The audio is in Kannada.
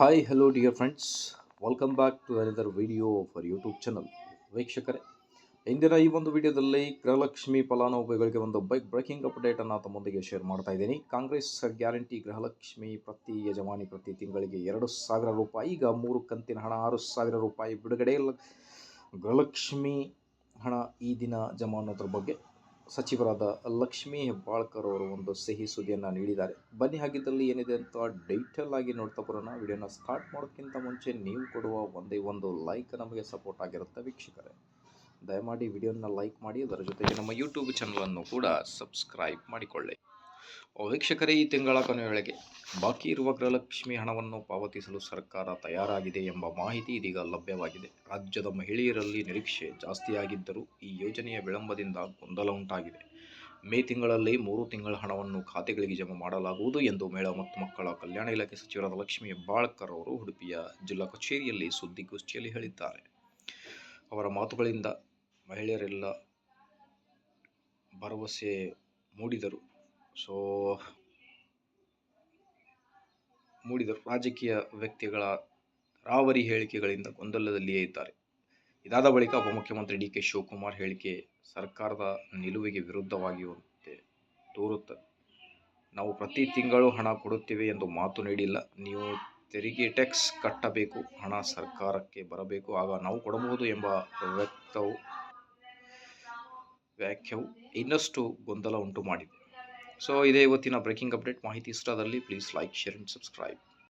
Hi hello dear friends welcome back to another video for YouTube channel ವೀಕ್ಷಕರೇ, ಇಂದಿನ ಈ ಒಂದು ವಿಡಿಯೋದಲ್ಲಿ ಗೃಹಲಕ್ಷ್ಮಿ ಫಲಾನುಭವಿಗಳಿಗೆ ಒಂದು ಬೈಕ್ ಬ್ರೇಕಿಂಗ್ ಅಪ್ಡೇಟನ್ನು ತಮ್ಮೊಂದಿಗೆ ಶೇರ್ ಮಾಡ್ತಾ ಇದ್ದೀನಿ. ಕಾಂಗ್ರೆಸ್ ಗ್ಯಾರಂಟಿ ಗೃಹಲಕ್ಷ್ಮಿ ಪ್ರತಿ ಯಜಮಾನಿ ಪ್ರತಿ ತಿಂಗಳಿಗೆ ಎರಡು ಸಾವಿರ ರೂಪಾಯಿ, ಈಗ ಮೂರು ಕಂತಿನ ಹಣ, ಆರು ಸಾವಿರ ರೂಪಾಯಿ ಬಿಡುಗಡೆ ಗೃಹಲಕ್ಷ್ಮಿ ಹಣ ಈ ದಿನ ಜಮಾ ಅನ್ನೋದ್ರ ಬಗ್ಗೆ ಸಚಿವರಾದ ಲಕ್ಷ್ಮೀ ಹೆಬ್ಬಾಳ್ಕರ್ ಅವರು ಒಂದು ಸಿಹಿ ಸುದ್ದಿಯನ್ನು ನೀಡಿದ್ದಾರೆ. ಬನ್ನಿ, ಹಾಗಿದ್ದಲ್ಲಿ ಏನಿದೆ ಅಂತ ಡೈಟಲ್ ಆಗಿ ನೋಡ್ತಾ ಬರೋಣ. ವಿಡಿಯೋನ ಸ್ಟಾರ್ಟ್ ಮಾಡೋಕ್ಕಿಂತ ಮುಂಚೆ ನೀವು ಕೊಡುವ ಒಂದೇ ಒಂದು ಲೈಕ್ ನಮಗೆ ಸಪೋರ್ಟ್ ಆಗಿರುತ್ತೆ ವೀಕ್ಷಕರೇ. ದಯಮಾಡಿ ವಿಡಿಯೋನ ಲೈಕ್ ಮಾಡಿ, ಅದರ ಜೊತೆಗೆ ನಮ್ಮ ಯೂಟ್ಯೂಬ್ ಚಾನಲನ್ನು ಕೂಡ ಸಬ್ಸ್ಕ್ರೈಬ್ ಮಾಡಿಕೊಳ್ಳಿ. ವೀಕ್ಷಕರೇ, ಈ ತಿಂಗಳ ಕೊನೆಯೊಳಗೆ ಬಾಕಿ ಇರುವ ಗೃಹಲಕ್ಷ್ಮಿ ಹಣವನ್ನು ಪಾವತಿಸಲು ಸರ್ಕಾರ ತಯಾರಾಗಿದೆ ಎಂಬ ಮಾಹಿತಿ ಇದೀಗ ಲಭ್ಯವಾಗಿದೆ. ರಾಜ್ಯದ ಮಹಿಳೆಯರಲ್ಲಿ ನಿರೀಕ್ಷೆ ಜಾಸ್ತಿಯಾಗಿದ್ದರೂ ಈ ಯೋಜನೆಯ ವಿಳಂಬದಿಂದ ಗೊಂದಲ ಉಂಟಾಗಿದೆ. ಮೇ ತಿಂಗಳಲ್ಲಿ ಮೂರು ತಿಂಗಳ ಹಣವನ್ನು ಖಾತೆಗಳಿಗೆ ಜಮಾ ಮಾಡಲಾಗುವುದು ಎಂದು ಮಹಿಳಾ ಮತ್ತು ಮಕ್ಕಳ ಕಲ್ಯಾಣ ಇಲಾಖೆ ಸಚಿವರಾದ ಲಕ್ಷ್ಮಿ ಹೆಬ್ಬಾಳ್ಕರ್ ಅವರು ಉಡುಪಿಯ ಜಿಲ್ಲಾ ಕಚೇರಿಯಲ್ಲಿ ಸುದ್ದಿಗೋಷ್ಠಿಯಲ್ಲಿ ಹೇಳಿದ್ದಾರೆ. ಅವರ ಮಾತುಗಳಿಂದ ಮಹಿಳೆಯರೆಲ್ಲ ಭರವಸೆ ಮೂಡಿದರು. ಸೊ ಮೂಡಿದರು ರಾಜಕೀಯ ವ್ಯಕ್ತಿಗಳ ರಾವರಿ ಹೇಳಿಕೆಗಳಿಂದ ಗೊಂದಲದಲ್ಲಿಯೇ ಇದ್ದಾರೆ. ಇದಾದ ಬಳಿಕ ಉಪಮುಖ್ಯಮಂತ್ರಿ ಡಿ ಕೆ ಶಿವಕುಮಾರ್ ಹೇಳಿಕೆ ಸರ್ಕಾರದ ನಿಲುವಿಗೆ ವಿರುದ್ಧವಾಗಿರುವಂತೆ ತೋರುತ್ತದೆ. ನಾವು ಪ್ರತಿ ತಿಂಗಳು ಹಣ ಕೊಡುತ್ತೇವೆ ಎಂದು ಮಾತು ನೀಡಿಲ್ಲ. ನೀವು ತೆರಿಗೆ ಟ್ಯಾಕ್ಸ್ ಕಟ್ಟಬೇಕು, ಹಣ ಸರ್ಕಾರಕ್ಕೆ ಬರಬೇಕು, ಆಗ ನಾವು ಕೊಡಬಹುದು ಎಂಬ ವ್ಯಕ್ತವು ವ್ಯಾಖ್ಯವು ಇನ್ನಷ್ಟು ಗೊಂದಲ ಉಂಟು ಮಾಡಿದೆ ಸೊ ಇದೇ ಇವತ್ತಿನ ಬ್ರೇಕಿಂಗ್ ಅಪ್ಡೇಟ್ ಮಾಹಿತಿ ಇಷ್ಟದಲ್ಲಿ please like share and subscribe